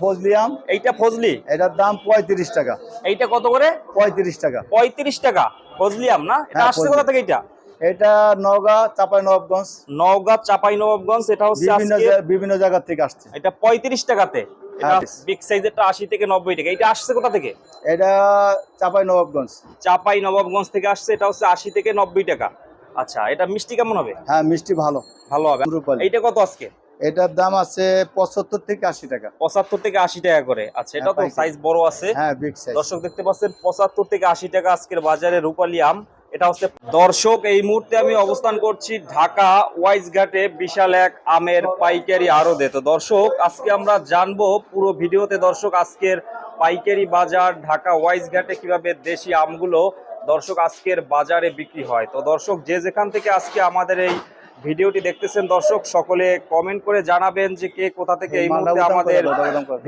ফজলি আম। এইটা ফজলি? এটার দাম পঁয়ত্রিশ টাকা। এইটা কত করে? পঁয়ত্রিশ টাকা। পঁয়ত্রিশ টাকা। ফজলি আম না? এটা হ্যাঁ, আসছে কোথা থেকে এটা এটা নওগাঁ চাপাই নবাবগঞ্জ নওগাঁ চাপাই নবাবগঞ্জ এটা হচ্ছে বিভিন্ন বিভিন্ন জায়গা থেকে আসছে। এটা পঁয়ত্রিশ টাকাতে। এটা হ্যাঁ। বিগ সাইজেরটা আশি থেকে নব্বই টাকা। এটা আসছে কোথা থেকে? এটা চাপাই নবাবগঞ্জ চাপাই নবাবগঞ্জ থেকে আসছে এটা হচ্ছে আশি থেকে নব্বই টাকা। আচ্ছা এটা মিষ্টি কেমন হবে? হ্যাঁ মিষ্টি ভালো। ভালো হবে। এইটা কত আজকে? এটার দাম আছে পঁচাত্তর থেকে আশি টাকা। পঁচাত্তর থেকে আশি টাকা করে। আচ্ছা এটা তো হ্যাঁ, সাইজ বড় আছে। হ্যাঁ বিগ সাইজ দর্শক দেখতে পাচ্ছেন পঁচাত্তর থেকে আশি টাকা আজকের বাজারে রূপালী আম। এটা হচ্ছে দর্শক এই মুহূর্তে আমি অবস্থান করছি ঢাকা ওয়াইজ ঘাটে বিশাল এক আমের পাইকারি আড়তে। তো দর্শক আজকে আমরা জানব পুরো ভিডিওতে দর্শক আজকের পাইকারি বাজার ঢাকা ওয়াইজ ঘাটে কীভাবে দেশি আমগুলো দর্শক আজকের বাজারে বিক্রি হয়। তো দর্শক যে যেখান থেকে আজকে আমাদের এই ভিডিওটি দেখতেছেন দর্শক সকলে কমেন্ট করে জানাবেন যে কে কোথা থেকে এই মুহূর্তে আমাদের।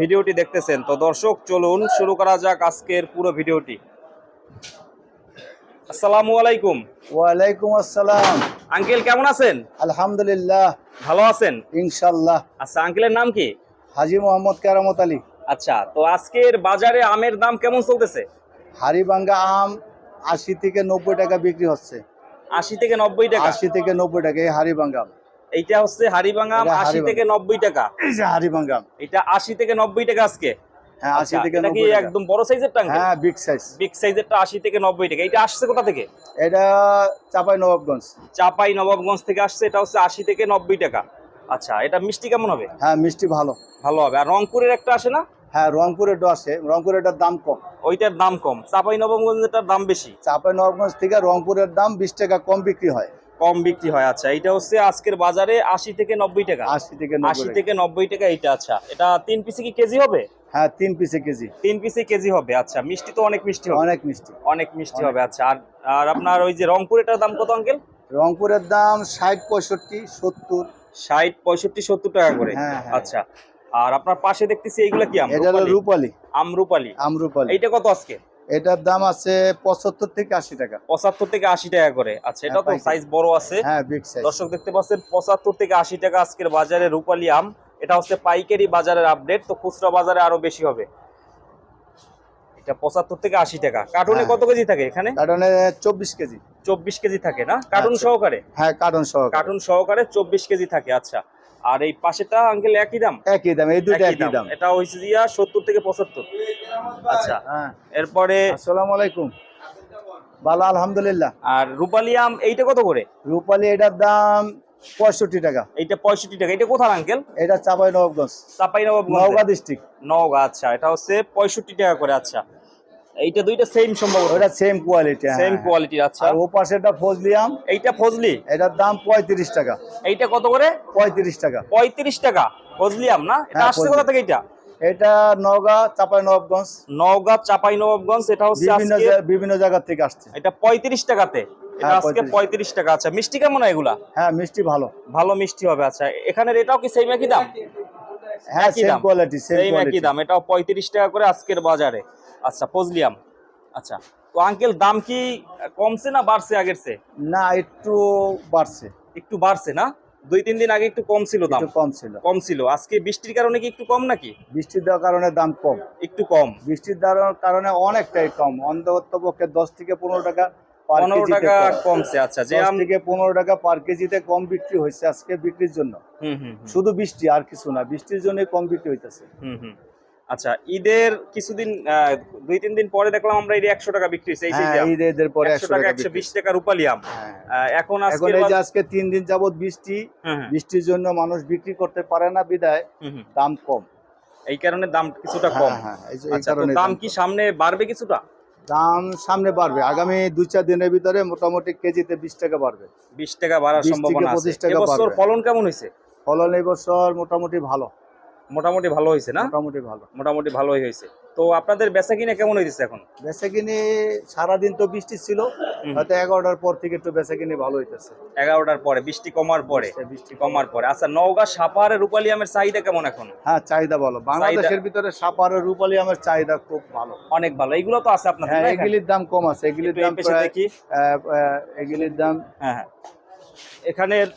ভিডিওটি দেখতেছেন। তো দর্শক চলুন শুরু করা যাক আজকের পুরো ভিডিওটি। আসসালামু আলাইকুম। ওয়ালাইকুম আসসালাম। আঙ্কেল কেমন আছেন? আলহামদুলিল্লাহ। ভালো আছেন? ইনশাল্লাহ আচ্ছা আঙ্কেলের নাম কি? হাজি মোহাম্মদ কেরামত আলী। আচ্ছা তো আজকের বাজারে আমের দাম কেমন চলতেছে? হাড়িভাঙ্গা আম আশি থেকে নব্বই টাকা বিক্রি হচ্ছে। আশি থেকে নব্বই টাকা। আশি থেকে নব্বই টাকা এই হাড়িভাঙ্গা আম এইটা হচ্ছে হাড়িভাঙা আম আশি থেকে নব্বই টাকা। এই যে হাড়িভাঙ্গা আম এটা আশি থেকে নব্বই টাকা আজকে। হ্যাঁ আশি আচ্ছা, থেকে এটা কি একদম বড় সাইজের টাঙ্গে হ্যাঁ বিগ সাইজ বিগ সাইজেরটা আশি থেকে নব্বই টাকা। এটা আসছে কোথা থেকে? এটা চাপাই নবাবগঞ্জ। চাপাই নবাবগঞ্জ থেকে আসছে এটা হচ্ছে আশি থেকে নব্বই টাকা। আচ্ছা এটা মিষ্টি কেমন হবে? হ্যাঁ মিষ্টি ভালো। ভালো হবে। আর রংপুরের একটা আসে না? হ্যাঁ রংপুরের আছে। রংপুরেরটার দাম কম। ওইটার দাম কম। চাপাই নবাবগঞ্জেরটার দাম বেশি? চাপাই নবাবগঞ্জ থেকে রংপুরের দাম বিশ টাকা কম বিক্রি হয়। কম বিক্রি হয় আচ্ছা। এটা হচ্ছে আজকের বাজারে আশি থেকে নব্বই টাকা। আশি থেকে আশি থেকে নব্বই টাকা এইটা আচ্ছা। এটা তিন পিসে কি কেজি হবে? হ্যাঁ তিন পিসে কেজি। তিন পিসে কেজি হবে আচ্ছা। মিষ্টি তো অনেক মিষ্টি হবে। অনেক মিষ্টি। অনেক মিষ্টি হবে আচ্ছা। আর আর আপনার ওই যে রংপুরেটার দাম কত আঙ্কেল? রংপুরের দাম ষাট পঁয়ষট্টি সত্তর। ষাট পঁয়ষট্টি সত্তর টাকা করে। হ্যাঁ, হ্যাঁ। আচ্ছা। আর আপনার পাশে দেখতেছি এইগুলা কি আম এটা হলো রূপালি? রূপালি। আমরুপালি। আমরুপালি। এইটা কত আজকে? এটার দাম আছে পঁচাত্তর থেকে আশি টাকা। পঁচাত্তর থেকে আশি টাকা করে। আচ্ছা এটা হ্যাঁ, তো সাইজ বড় আছে। হ্যাঁ বিগ সাইজ দর্শক দেখতে পাচ্ছেন পঁচাত্তর থেকে আশি টাকা আজকের বাজারে রূপালি আম। এটা হচ্ছে পাইকারি বাজারের আপডেট তো খুচরা বাজারে আরও বেশি হবে। এটা পঁচাত্তর থেকে আশি টাকা। কার্টুনে হ্যাঁ। কত কেজি থাকে এখানে? কার্টনে চব্বিশ কেজি। চব্বিশ কেজি থাকে না? কার্টুন। সহকারে? হ্যাঁ কার্টন সহ কার্টুন সহকারে চব্বিশ কেজি থাকে আচ্ছা। আর এই পাশেটা আঙ্কেল একই দাম? একই দাম এই দুটো একই দাম। এটা হয়েছে দিয়া সত্তর থেকে পঁচাত্তর। আচ্ছা হ্যাঁ। এরপরে আসসালামু আলাইকুম। ভালো আলহামদুলিল্লাহ। আর রূপালি আম এইটা কত করে? রূপালি এটার দাম পঁয়ষট্টি টাকা। এইটা পঁয়ষট্টি টাকা। এটা কোথায় আঙ্কেল এটা চাপাই নবাবগঞ্জ। চাপাই নওগাঁ ডিস্ট্রিক্ট। নওগাঁ আচ্ছা এটা হচ্ছে পঁয়ষট্টি টাকা করে আচ্ছা। এইটা দুইটা সেম সম্ভবত। ওটা সেম কোয়ালিটি সেম কোয়ালিটির আচ্ছা। আর ও পাশেটা ফজলি আম এইটা ফজলি? এটার দাম পঁয়ত্রিশ টাকা। এইটা কত করে? পঁয়ত্রিশ টাকা। পঁয়ত্রিশ টাকা। ফজলি আম না? এটা হ্যাঁ, আসছে কোথা থেকে এটা এটা নওগাঁ চাপাই নবাবগঞ্জ। নওগাঁ চাপাই নবাবগঞ্জ এটা হচ্ছে বিভিন্ন বিভিন্ন জায়গা থেকে আসছে। এটা পঁয়ত্রিশ টাকাতে। এটা হ্যাঁ, আজকে 35 পঁয়ত্রিশ টাকা। আচ্ছা মিষ্টি কেমন হয় এগুলা? হ্যাঁ মিষ্টি ভালো। ভালো মিষ্টি হবে আচ্ছা। এখানের এটাও কি সেম একই দাম? হ্যাঁ সেম কোয়ালিটি সেম একই দাম। এটাও পঁয়ত্রিশ টাকা করে আজকের বাজারে। আচ্ছা ফজলিয়াম আচ্ছা তো আঙ্কেল দাম কি কমছে না বাড়ছে আগের চেয়ে? না একটু বাড়ছে। একটু বাড়ছে না? দুই তিন দিন আগে একটু কম ছিল দাম। একটু কম ছিল কম ছিল আজকে বৃষ্টির কারণে কি একটু কম নাকি? বৃষ্টির দেওয়ার কারণে দাম কম। একটু কম। বৃষ্টির দেওয়ার কারণে অনেকটাই কম। অন্তত পক্ষে দশ থেকে পনেরো টাকা পনেরো টাকা কমছে আচ্ছা যে আম থেকে পনেরো টাকা পার কেজিতে কম বিক্রি হয়েছে আজকে বিক্রির জন্য। হুম হুম হুম, শুধু বৃষ্টি আর কিছু না। বৃষ্টির জন্য কম বিক্রি হইতেছে। হুম হুম। আচ্ছা ঈদের কিছুদিন দুই তিন দিন পরে দেখলাম আমরা এই একশো টাকা বিক্রি হয়েছে। হ্যাঁ ঈদ ঈদের পরে একশো টাকা একশো বিশ টাকা রূপালি আম। হ্যাঁ। এখন এখন এই যে আজকে তিন দিন যাবত বৃষ্টি বৃষ্টির জন্য মানুষ বিক্রি করতে পারে না বিদায় দাম কম। এই কারণে দাম কিছুটা কম। হ্যাঁ, এই আচ্ছা দাম কি সামনে বাড়বে কিছুটা? দাম সামনে বাড়বে। আগামী দুই চার দিনের ভিতরে মোটামুটি কেজিতে বিশ টাকা বাড়বে। বিশ টাকা বাড়ার 20 থেকে সম্ভাবনা 25 টাকা এবছর ফলন কেমন হয়েছে? ফলন এই বছর মোটামুটি ভালো। মোটামুটি ভালো হয়েছে না? মোটামুটি ভালো। মোটামুটি ভালোই হয়েছে। তো আপনাদের বেচা কিনা কেমন হয়েছে এখন? বেচা কিনি সারাদিন তো বৃষ্টি ছিল হয়তো এগারোটার পর থেকে একটু বেচা কিনি ভালো হইতেছে। এগারোটার পরে বৃষ্টি কমার পরে বৃষ্টি কমার পরে। আচ্ছা নওগাঁ সাপাহারে রূপালী আমের চাহিদা কেমন এখন? হ্যাঁ চাহিদা ভালো। বাংলাদেশের ভিতরে সাপার রূপালী আমের চাহিদা খুব ভালো। অনেক ভালো। এইগুলো তো আছে আপনাদের হ্যাঁ এগুলির দাম কম আছে। এগুলির দাম প্রায় এগুলির দাম হ্যাঁ হ্যাঁ। এখানের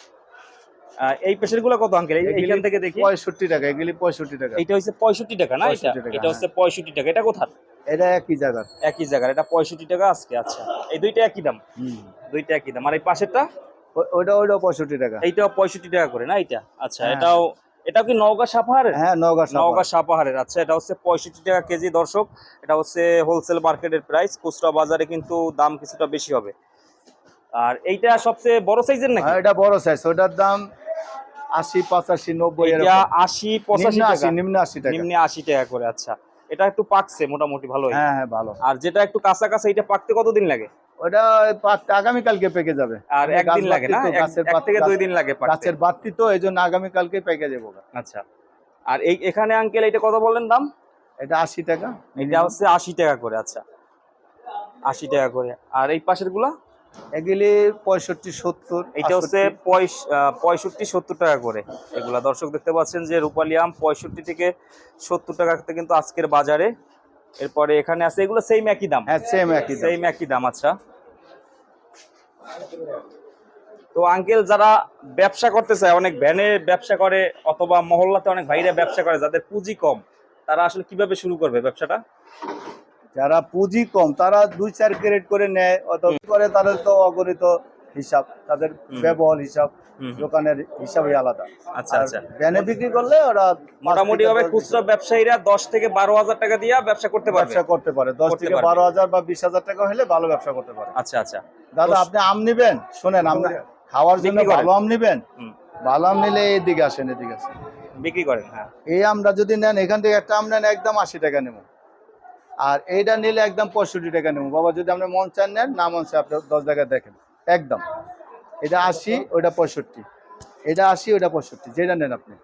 এই পেশেরগুলো কত আঙ্কেল? এইখান থেকে দেখি। পঁয়ষট্টি টাকা এগুলি পঁয়ষট্টি টাকা। এইটা হচ্ছে পঁয়ষট্টি টাকা না এটা? এটা হচ্ছে পঁয়ষট্টি টাকা। এটা কোথার? এটা একই জায়গার। একই জায়গার। এটা পঁয়ষট্টি টাকা আজকে আচ্ছা। এই দুইটা একই দাম? দুইটা একই দাম। আর এই পাশেরটা? ওইটা ওইটাও পঁয়ষট্টি টাকা। এইটাও পঁয়ষট্টি টাকা করে না এটা আচ্ছা হ্যাঁ। এটাও এটাও কি নওগাঁ সাপাহারের? হ্যাঁ নওগাঁ নওগাঁ সাপাহারের আচ্ছা এটা হচ্ছে পঁয়ষট্টি টাকা কেজি দর্শক। এটা হচ্ছে হোলসেল মার্কেটের প্রাইস খুচরা বাজারে কিন্তু দাম কিছুটা বেশি হবে। আর এইটা সবচেয়ে বড় সাইজের নাকি? হ্যাঁ এটা বড় সাইজ ওটার দাম আশি পঁচাশি নব্বই আশি পঁচাশি নিম্ন আশি নিম্ন আশি টাকা। নিম্নে আশি টাকা করে আচ্ছা। এটা একটু পাকছে মোটামুটি ভালোই। হ্যাঁ হ্যাঁ ভালো। আর যেটা একটু কাঁচা কাঁচা এটা পাকতে কতদিন লাগে? ওটা পাক- আগামীকালকে পেকে যাবে। আর একদিন লাগে না? গাছের পাত- থেকে দুই দিন লাগে গাছের তো এই জন্য আগামীকালকে পেকে যাব আচ্ছা। আর এই এখানে আঙ্কেল এটা কত বললেন দাম? এটা আশি টাকা। এটা হচ্ছে আশি টাকা করে আচ্ছা। আশি টাকা করে। আর এই পাশেরগুলা এগুলি পঁয়ষট্টি সত্তর এটা হচ্ছে পঁয়ষট্টি সত্তর টাকা করে এগুলা। দর্শক দেখতে পাচ্ছেন যে রূপালী আম পঁয়ষট্টি থেকে সত্তর টাকাতে কিন্তু আজকের বাজারে। এরপরে এখানে আছে এগুলো সেম একই দাম। হ্যাঁ সেম একই দাম। সেম একই দাম আচ্ছা। তো আঙ্কেল যারা ব্যবসা করতে চায় অনেক ভ্যানে ব্যবসা করে অথবা মহল্লাতে অনেক ভাইরা ব্যবসা করে যাদের পুঁজি কম তারা আসলে কীভাবে শুরু করবে ব্যবসাটা? যারা পুঁজি কম তারা দুই চার ক্যারেট করে নেয় অথবা করে তাদের তো অগণিত হিসাব তাদের ব্যবহার হিসাব। দোকানের হিসাবই আলাদা। আচ্ছা আচ্ছা। ভ্যানে বিক্রি করলে ওরা মোটামুটি ভাবে খুচরা ব্যবসায়ীরা দশ থেকে বারো হাজার টাকা দিয়ে ব্যবসা করতে পারবে। ব্যবসা করতে পারে। দশ থেকে বারো হাজার বা বিশ হাজার টাকা হলে ভালো ব্যবসা করতে পারে। আচ্ছা আচ্ছা। দাদা আপনি আম নিবেন? শোনেন আপনি খাওয়ার জন্য ভালো আম নিবেন? ভালো আম নিলে এদিকে আসেন এদিকে আসেন। বিক্রি করেন হ্যাঁ। এই আমটা যদি নেন এখান থেকে একটা আম নেন একদম আশি টাকা নেব। আর এইটা নিলে একদম পঁয়ষট্টি টাকা নেব। বাবা, যদি আপনি মন চান নেন, না মন চান আপনি দশ টাকা দেখেন। একদম। এটা আশি ওইটা পঁয়ষট্টি। এটা আশি ওইটা পঁয়ষট্টি। যেটা নেন আপনি।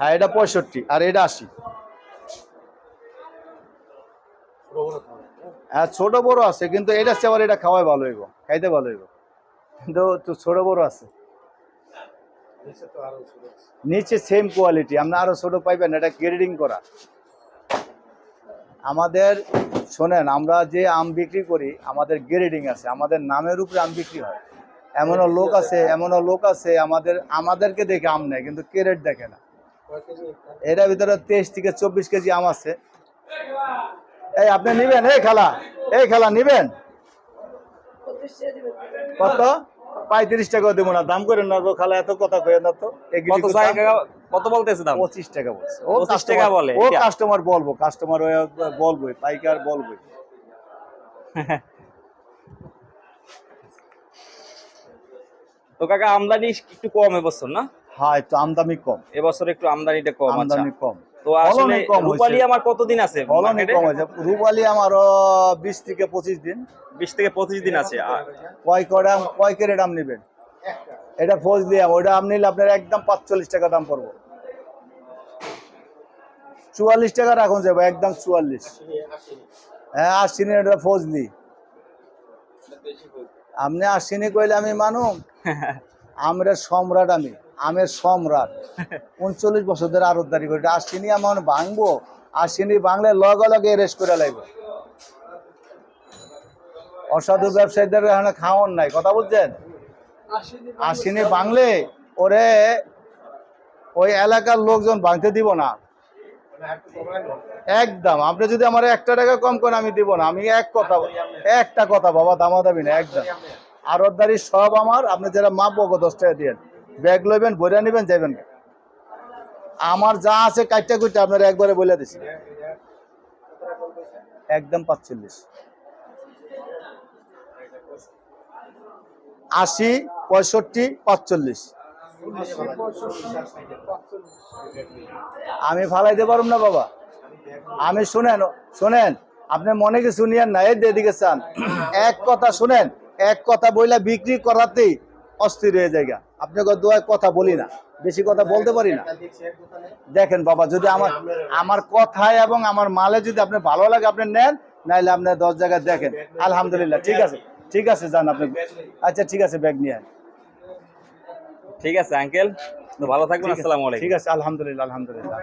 হ্যাঁ এটা পঁয়ষট্টি আর এটা আশি। হ্যাঁ ছোট বড় আছে, কিন্তু এটা আবার এটা খাওয়াই ভালো হইব। খাইতে ভালো হইব। কিন্তু ছোট বড় আছে। নিচে সেম কোয়ালিটি আপনি আরও ছোট পাইবেন এটা গ্রেডিং করা। আমাদের শোনেন আমরা যে আম বিক্রি করি আমাদের গ্রেডিং আছে আমাদের নামের উপরে আম বিক্রি হয়। এমনও লোক আছে? এমনও লোক আছে আমাদের আমাদেরকে দেখে আম নেয় কিন্তু ক্যারেট দেখে না। এটার ভিতরে তেইশ থেকে চব্বিশ কেজি আম আছে। এই আপনি নিবেন? এই খেলা এই খেলা নিবেন? কত? পঁয়ত্রিশ টাকা দেবো না দাম করে না খালা এত কথা কয়ে না তো। কত বলতেছে দাম? পঁচিশ টাকা বলছে। ও 25 টাকা বলে, ও কাস্টমার বলব কাস্টমার বলবোই পাইকার বলবোই। তো কাকা আমদানি একটু কম এবছর না? হ্যাঁ একটু আমদামি কম। এবছর একটু আমদানিটা কম আমদানি কম। তো আসলে ফলনই কম হয়েছে। রূপালী আমার কতদিন আছে ফলনই কম হয়েছে। রুবালি আমার বিশ থেকে পঁচিশ দিন। বিশ থেকে পঁচিশ দিন আছে। কয় কয়টা কয় ক্যারেট আম নেবেন? এটা ফৌজ দিয়ে আম ওইটা নিলে আপনার একদম পাঁচচল্লিশ টাকা দাম পড়ব। চুয়াল্লিশ টাকা রাখুন যাব একদম চুয়াল্লিশ। হ্যাঁ আশিনি এটা আপনি আশিনি কইলে আমি মানুম। আমরা সম্রাট আমি। আমের সম্রাট। উনচল্লিশ বছর ধরে আরতদারি করি আশিনি আমার ভাঙবো? আশিনি বাংলায় লগে লগে রেস করে লাগবে অসাধু ব্যবসায়ীদের এখানে খাওয়ান নাই, কথা বলছেন? আশিনি বাংলে ওরে ওই এলাকার লোকজন ভাঙতে দিব না। একদম, আপনি যদি আমার একটা টাকা কম করেন, আমি দিব না। আমি এক কথা, একটা কথা বাবা দামা দাবি না, একদম। আরতদারি সব আমার, আপনি যারা মাপবো দশ টাকা দিয়ে ব্যাগ লইবেন, বইরা নিবেন যাবেন আমার যা আছে কাইটা কুইটা আপনার একবারে বলে দিছি একদম পাঁচচল্লিশ। আশি, পঁয়ষট্টি, পাঁচচল্লিশ। আমি ফালাইতে পারব না বাবা। আমি শুনেন শুনেন, আপনি মনে কিছু নিয়েন না, এই যে এদিকে চান। এক কথা শুনেন, এক কথা বইলা বিক্রি করাতেই অস্থির হয়ে যায়। আপনাকে দু এক কথা বলি না বেশি কথা বলতে পারি না। দেখেন বাবা যদি আমার আমার কথায় এবং আমার মালে যদি আপনি ভালো লাগে আপনি নেন নাইলে আপনার দশ জায়গায় দেখেন। আলহামদুলিল্লাহ ঠিক আছে ঠিক আছে যান আপনি। আচ্ছা ঠিক আছে ব্যাগ নিয়ে ঠিক আছে আঙ্কেল ভালো থাকবেন আসসালামু আলাইকুম। ঠিক আছে আলহামদুলিল্লাহ আলহামদুলিল্লাহ।